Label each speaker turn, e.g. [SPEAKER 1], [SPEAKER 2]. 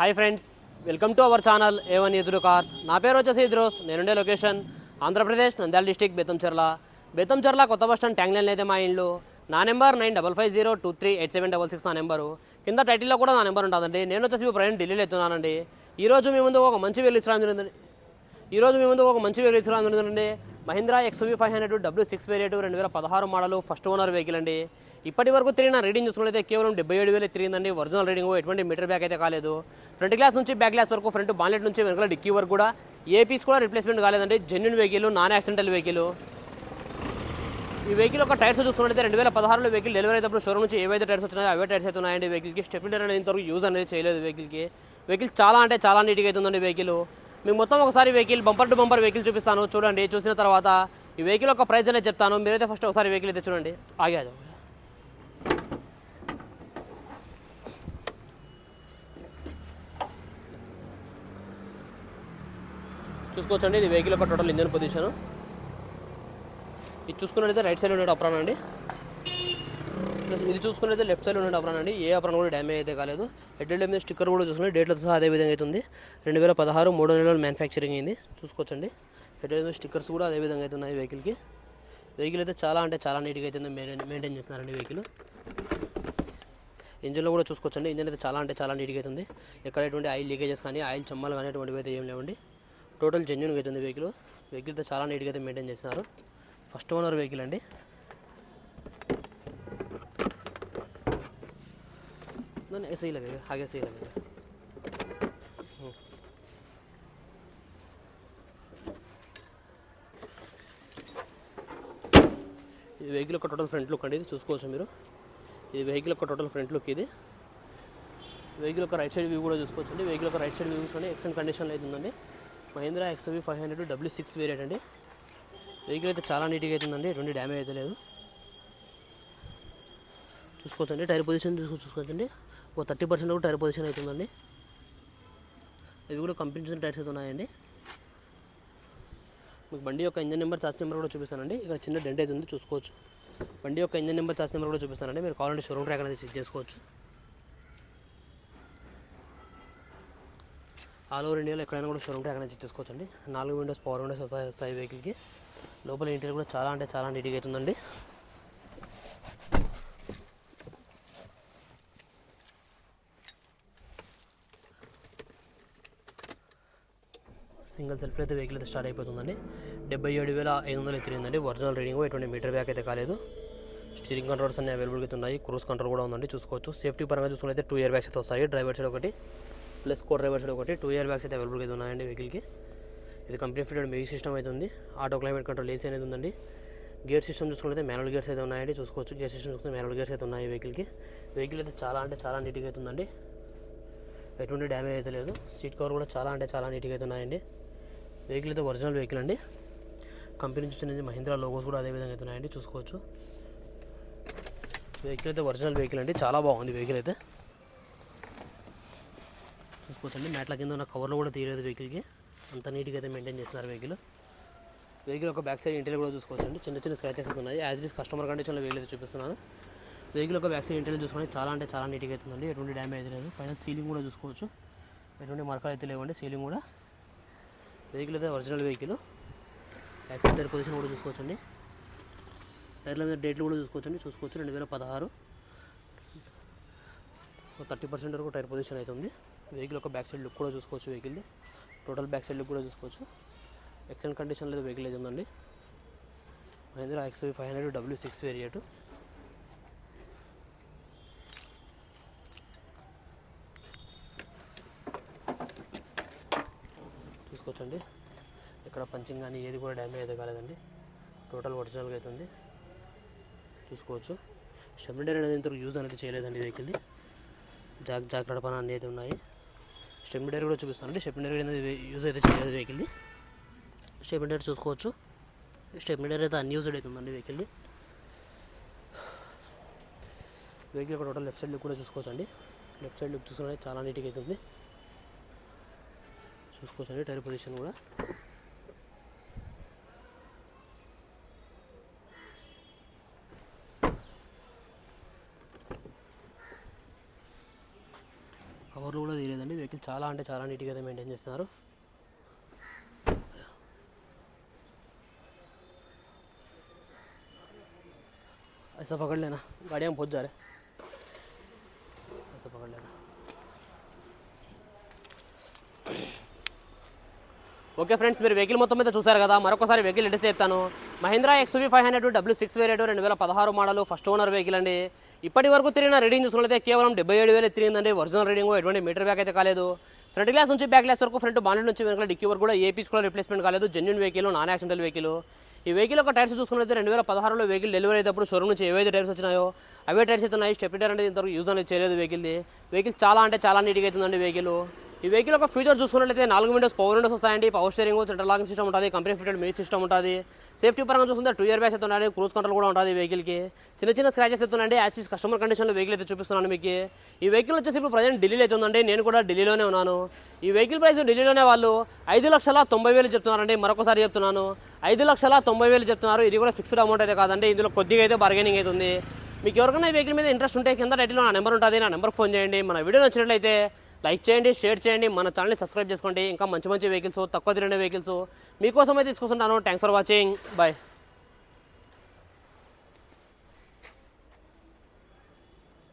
[SPEAKER 1] Hi friends welcome to our channel A one ఎదురు cars నా పేరు వచ్చేసి ఇద్రోస్ నేనుండే లొకేషన్ ఆంధ్రప్రదేశ్ నంద్యాల డిస్టిక్ బెత్తంచెర్ల బెత్తంచెర్ల కొత్త బస్ స్టాండ్ ట్యాంగ్ లైన్ అయితే మా ఇండ్లు నా number nine double five zero two three eight seven double six నా నెంబరు. కింద టైటిల్లో కూడా నా నెంబర్ ఉంటుందండి. నేను వచ్చేసి మీ ప్రయాణం ఢిల్లీలో ఎత్తున్నానండి. ఈరోజు మీ ముందు ఒక మంచి వెళ్ళి ఇచ్చడం జరిగింది ఈరోజు మీ ముందు ఒక మంచి వెహికల్ ఇచ్చడం జరుగుతుందండి Mahindra XUV five hundred W six variant రెండు వేల పదహారు మోడల్ ఫస్ట్ ఓనర్ వెహికల్ అండి. ఇప్పటి వరకు తిరిగిన రీడింగ్ చూసుకున్నైతే కేవలం డెబ్బై ఏడు వేలు తిరిగిందండి. ఒరిజినల్ రీడింగ్ ఎటువంటి మీటర్ బ్యాక్ అయితే కాలేదు. ఫ్రంట్ గ్లాస్ నుంచి బ్యాక్ గ్లాస్ వరకు ఫ్రంట్ బాన్లెట్ నుంచి వెనకాల డిక్కీ వరకు కూడా ఏ పీస్ కూడా రిప్లేస్మెంట్ కాలేదండి. Genuine vehicle non accidental vehicle ఈ వెహికల్ ఒక టైర్స్ చూసుకున్నట్లయితే రెండు వేల పదహారులో వెహికల్ డెలివరీ అయినప్పుడు షోరూమ్ నుంచి ఏవైతే టైర్స్ వచ్చినాయో అవే టైర్స్ అయితే ఉన్నాయండి వెహికల్కి స్టెప్లర్ అనేది ఇంతవరకు యూజ్ అనేది చేయలేదు వెహికల్కి వెహికల్ చాలా అంటే చాలా నీట్గా అవుతుందండి వెహికల్ మీకు మొత్తం ఒకసారి vehicle bumper to bumper vehicle చూపిస్తాను. చూడండి చూసిన తర్వాత ఈ వెహికల్ ఒక ప్రైస్ అనేది చెప్తాను. మీరైతే ఫస్ట్ ఒకసారి వెహికల్ అయితే చూడండి. ఆగాదు. చూసుకోవచ్చండి. ఇది వెహికల్ యొక్క టోటల్ ఇంజన్ పొజిషన్ ఇది చూసుకున్నట్లయితే రైట్ సైడ్ ఉండే అప్రాన్ అండి. ప్లస్ ఇది చూసుకున్నట్లయితే లెఫ్ట్ సైడ్ ఉండే అప్రాన్ అండి. ఏ అప్రాన్ కూడా డ్యామేజ్ అయితే కాలేదు. హెడ్ అండ్ మీద స్టిక్కర్ కూడా చూసుకుని డేట్లతో సహా అదే విధంగా అవుతుంది. రెండు వేల పదహారు మూడు నెలలు మ్యానుఫ్యాక్చరింగ్ అయింది. చూసుకోవచ్చండి. హెడ్ అండ్ మీద స్టిక్కర్స్ కూడా అదే విధంగా అయితే ఉన్నాయి వెహికల్కి వెహికల్ అయితే చాలా అంటే చాలా నీట్గా అయితే మెయింటైన్ మెయింటైన్ చేస్తున్నారండి వెహికల్ ఇంజన్లో కూడా చూసుకోవచ్చండి. ఇంజన్ అయితే చాలా అంటే చాలా నీట్గా అవుతుంది. ఎక్కడ ఎటువంటి ఆయిల్ లీకేజెస్ కానీ ఆయిల్ చెమ్మలు కానీ అటువంటివి అయితే ఏం లేవండి. టోటల్ జెన్యున్గా అవుతుంది వెహికల్ వెహికల్ అయితే చాలా నీట్గా అయితే మెయింటైన్ చేస్తున్నారు ఫస్ట్ ఓనర్ వెహికల్ అండి नहीं ऐसे ही लगेगा आगे से ही लगेगा हम्म। ఇది వెహికల్ యొక్క టోటల్ ఫ్రంట్ లుక్ అండి ఇది చూసుకోవచ్చు మీరు ఇది వెహికల్ యొక్క టోటల్ ఫ్రంట్ లుక్ ఇది వెహికల్ యొక్క రైట్ సైడ్ వ్యూ కూడా చూసుకోవచ్చు అండి వెహికల్ యొక్క రైట్ సైడ్ వ్యూ చూడండి ఎక్సలెంట్ కండిషన్లో అయితే ఉందండి Mahindra XUV five hundred W six variant అండి. వెహికల్ అయితే చాలా నీట్గా అవుతుందండి ఎటువంటి డ్యామేజ్ అయితే లేదు. చూసుకోవచ్చండి. టైర్ పొజిషన్ చూసుకో చూసుకోవచ్చండి. ఒక థర్టీ పర్సెంట్ కూడా టైర్ పొజిషన్ అవుతుందండి. ఇవి కూడా కంపెనీ టైర్స్ అయితే ఉన్నాయండి. మీకు బండి యొక్క ఇంజన్ నెంబర్ చార్జ్ నెంబర్ కూడా చూపిస్తానండి. ఇక్కడ చిన్న డెంట్ అయితే ఉంది చూసుకోవచ్చు. బండి యొక్క ఇంజన్ నెంబర్ చార్జ్ నెంబర్ కూడా చూపిస్తానండి. మీరు కావాలంటే షోరూమ్ ట్రాక్ అనేది చెక్ చేసుకోవచ్చు. ఆల్ ఓవర్ ఇండియాలో ఎక్కడైనా కూడా షోరూమ్ ఉంటే అక్కడ చెక్ అండి నాలుగు విండోస్ పవర్ విండోస్ వస్తాయి వస్తాయి వెహికల్కి లోపల ఇంటీరియర్ కూడా చాలా అంటే చాలా నీట్గా అవుతుందండి సింగిల్ సెల్ఫ్ అయితే వెహికల్ అయితే స్టార్ట్ అయిపోతుందండి. డెబ్బై ఏడు వేల ఐదు వందలు తిరిగిందండి ఒరిజినల్ రీడింగ్ ఎటువంటి మీటర్ బ్యాక్ అయితే కాలేదు. స్టీరింగ్ కంట్రోల్స్ అన్ని అవైలబుల్గా ఉన్నాయి. క్రూజ్ కంట్రోల్ కూడా ఉందండి చూసుకోవచ్చు. సేఫ్టీ పరంగా చూసుకున్నైతే టూ ఇయర్ బ్యాగ్స్ అయితే వస్తాయి. డ్రైవర్ సైడ్ ఒకటి. ప్లస్ కో డ్రైవర్ సైడ్ ఒకటి టూ ఇయర్ బ్యాగ్స్ అయితే అవైలబుల్గా అయితే ఉన్నాయండి వెహికల్కి. ఇది కంపెనీ ఫిటెడ్ మ్యూజిక్ సిస్టమ్ అయితే ఉంది. ఆటో క్లైమేట్ కంట్రోల్ ఏసీ అనేది ఉందండి. గేర్ సిస్టమ్ చూసుకుంటే మ్యానువల్ గేర్స్ అయితే ఉన్నాయండి. చూసుకోవచ్చు. గేర్ సిస్టమ్ చూసుకుంటే మ్యానువల్ గేర్స్ అయితే ఉన్నాయి వెహికల్కి. వెహికల్ అయితే చాలా అంటే చాలా నీట్గా అయితే ఉందండి. ఎటువంటి డ్యామేజ్ అయితే లేదు. సీట్ కవర్ కూడా చాలా అంటే చాలా నీట్గా అయితే ఉన్నాయండి. వెహికల్ అయితే ఒరిజినల్ వెహికల్ అండి. కంపెనీ నుంచి వచ్చిన మహీంద్రా లోగోస్ కూడా అదే విధంగా అయితే ఉన్నాయండి. చూసుకోవచ్చు. వెహికల్ అయితే ఒరిజినల్ వెహికల్ అండి. చాలా బాగుంది వెహికల్ అయితే. చూసుకోవచ్చండి. మ్యాట్ల కింద ఉన్న కవర్లో కూడా తీయలేదు వెహికల్కి. అంత నీట్గా అయితే మెయింటైన్ చేస్తున్నారు వెహికల్. వెహికల్ ఒక బ్యాక్ సైడ్ ఇంటర్వ్యూ కూడా చూసుకోవచ్చండి. చిన్న చిన్న స్క్రాచెస్ ఉన్నాయి. యాజ్ ఇస్ కస్టమర్ కండిషన్లో వెహికల్ అయితే చూపిస్తున్నాను. వెహికల్ ఒక బ్యాక్ సైడ్ ఇంటర్వ్యూ చూసుకొని చాలా అంటే చాలా నీట్గా అవుతుందండి. ఎటువంటి డ్యామేజ్ అయితే లేదు. పైన సీలింగ్ కూడా చూసుకోవచ్చు. ఎటువంటి మరకలు అయితే లేవండి. సీలింగ్ కూడా. వెహికల్ అయితే original vehicle accident tyre position కూడా చూసుకోవచ్చండి. టైర్ల మీద డేట్లు కూడా చూసుకోవచ్చండి. చూసుకోవచ్చు. రెండు వేల పదహారు. థర్టీ పర్సెంట్ వరకు టైర్ పొజిషన్ అవుతుంది వెహికల్ ఒక బ్యాక్ సైడ్ లుక్ కూడా చూసుకోవచ్చు వెహికల్ది టోటల్ బ్యాక్ సైడ్ లుక్ కూడా చూసుకోవచ్చు. ఎక్సలెంట్ కండిషన్లో అయితే వెహికల్ అయితే ఉందండి. Mahindra XUV five hundred W six variant చూసుకోవచ్చండి. ఇక్కడ పంచింగ్ కానీ ఏది కూడా డ్యామేజ్ అయితే కాలేదండి. టోటల్ ఒరిజినల్గా అయితే ఉంది. చూసుకోవచ్చు. స్టెమిడర్ అనేది ఇంతకు యూజ్ అనేది చేయలేదండి వెహికల్ని జాగ్ జాగ్రత్త పని అన్నీ అయితే ఉన్నాయి. స్టెబిలిటర్ కూడా చూపిస్తానండి. స్టెబిలిటర్ అనేది యూజ్ అయితే చేయలేదు వెహికల్ది స్టెబిలిటర్ చూసుకోవచ్చు. స్టెబిలిటర్ అయితే అన్యూజ్డ్ అవుతుందండి వెహికల్ది వెహికల్ ఒక టోటల్ లెఫ్ట్ సైడ్ లుక్ కూడా చూసుకోవచ్చు అండి లెఫ్ట్ సైడ్ లుక్ చూసుకుంటే చాలా నీట్గా అవుతుంది చూసుకోవచ్చు అండి టైర్ పొజిషన్ కూడా. కవర్లు కూడా తీయలేదండి అవుతుందండి వెహికల్ చాలా అంటే చాలా నీట్గా అయితే మెయింటైన్ చేస్తున్నారు ऐसा पकड़ लेना गाड़ियाँ में पहुँच जा रहे ऐसा पकड़ लेना ఓకే ఫ్రెండ్స్ మీరు వెహికల్ మొత్తం మీద చూసారు కదా మరొకసారి వెహికల్ ఎడిసి చెప్తాను Mahindra XUV five hundred W six variant రెండు వేల పదహారు మోడల్ ఫస్ట్ ఓనర్ వెహికల్ అండి. ఇప్పటి వరకు తిరిగిన రీడింగ్ చూసుకున్నట్లయితే కేవలం డెబ్బై ఏడు వేలు తిరిగిందండి. ఒరిజినల్ రీడింగ్ ఎటువంటి మీటర్ బ్యాక్ అయితే కాలేదు. ఫ్రంట్ గ్లాస్ నుంచి బ్యాక్ గ్లాస్ వరకు ఫ్రంట్ బాండ్ నుంచి వెనకాల డిక్కీ వరకు కూడా ఏ పీస్ కూడా రిప్లేస్మెంట్ కాలేదు. Genuine vehicle non accidental vehicle ఈ వెహికల్ ఒక టైర్స్ చూసుకున్నట్లయితే రెండు వేల పదహారులో వెహికల్ డెలివరీ అయ్యేటప్పుడు షోరూమ్ నుంచి ఏవైతే టైర్స్ వచ్చినాయో అవే టైర్స్ అయితే ఉన్నాయి. స్టెప్ టైర్ అనేది ఇంతవరకు యూజ్ అనేది చేయలేదు వెహికల్ది వెహికల్ చాలా అంటే చాలా నీట్గా అవుతుందండి వెహికల్ ఈ వెహికల్ ఒక ఫ్యూచర్ చూసుకున్నట్లయితే నాలుగు విండోస్ పవర్ విండోస్ వస్తాయండి. Power steering centre locking system ఉంటుంది కంపెనీ ఫిటెడ్ మ్యూజిక్ సిస్టమ్ ఉంటుంది. సేఫ్టీ పరంగా చూస్తుంటే టూ ఇయర్ బ్యాగ్స్ అయితే క్రూజ్ కంట్రోల్ కూడా ఉంటుంది ఈ వెహికల్కి చిన్న చిన్న స్క్రాచెస్ ఎత్తున్నాయండి యాజ్ కస్టమర్ కండిషన్లో వెహికల్ అయితే చూపిస్తున్నాను మీకు. ఈ వెహికల్ వచ్చేసి ఇప్పుడు ప్రజెంట్ ఢిల్లీలో అయితే ఉందండి నేను కూడా ఢిల్లీలోనే ఉన్నాను. ఈ వెహికల్ ప్రైస్ ఢిల్లీలోనే వాళ్ళు ఐదు లక్షల తొంభై వేలు చెప్తున్నారండి మరొకసారి చెప్తున్నాను. ఐదు లక్షల తొంభై వేలు చెప్తున్నారు ఇది కూడా ఫిక్స్డ్ అమౌంట్ అయితే కాదండి ఇందులో కొద్దిగా అయితే బార్గెనింగ్ అవుతుంది మీకు ఎవరికైనా ఈ వెహికల్ మీద ఇంట్రెస్ట్ ఉంటే కింద టైటిల్లో నా నెంబర్ ఉంటుంది నా నెంబర్ ఫోన్ చేయండి. మన వీడియో నచ్చినట్లయితే లైక్ చేయండి షేర్ చేయండి మన ఛానల్ని సబ్స్క్రైబ్ చేసుకోండి. ఇంకా మంచి మంచి వెహికల్స్ తక్కువ తిరిగిన వెహికల్స్ మీకోసం అయితే తీసుకొస్తున్నాను థ్యాంక్స్ ఫర్ వాచింగ్ బాయ్